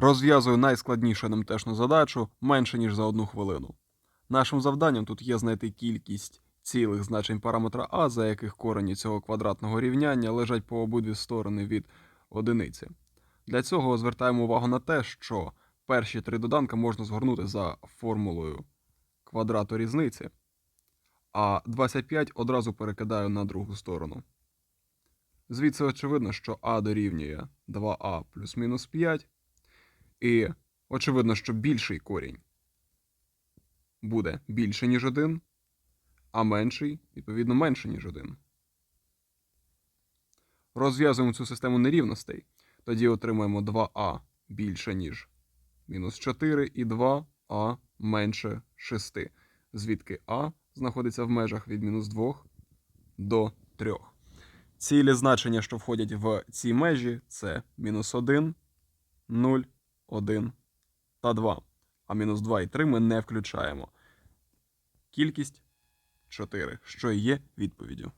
Розв'язую найскладнішу НМТшну задачу менше, ніж за одну хвилину. Нашим завданням тут є знайти кількість цілих значень параметра А, за яких корені цього квадратного рівняння лежать по обидві сторони від одиниці. Для цього звертаємо увагу на те, що перші три доданка можна згорнути за формулою квадрату різниці, а 25 одразу перекидаю на другу сторону. Звідси очевидно, що А дорівнює 2а плюс-мінус 5, і очевидно, що більший корінь буде більше, ніж 1, а менший, відповідно, менше, ніж 1. Розв'язуємо цю систему нерівностей. Тоді отримаємо 2а більше, ніж мінус 4, і 2а менше 6, звідки а знаходиться в межах від мінус 2 до 3. Цілі значення, що входять в ці межі, це мінус 1, 0, 1 та 2. А мінус 2 і 3 ми не включаємо. Кількість 4, що і є відповіддю.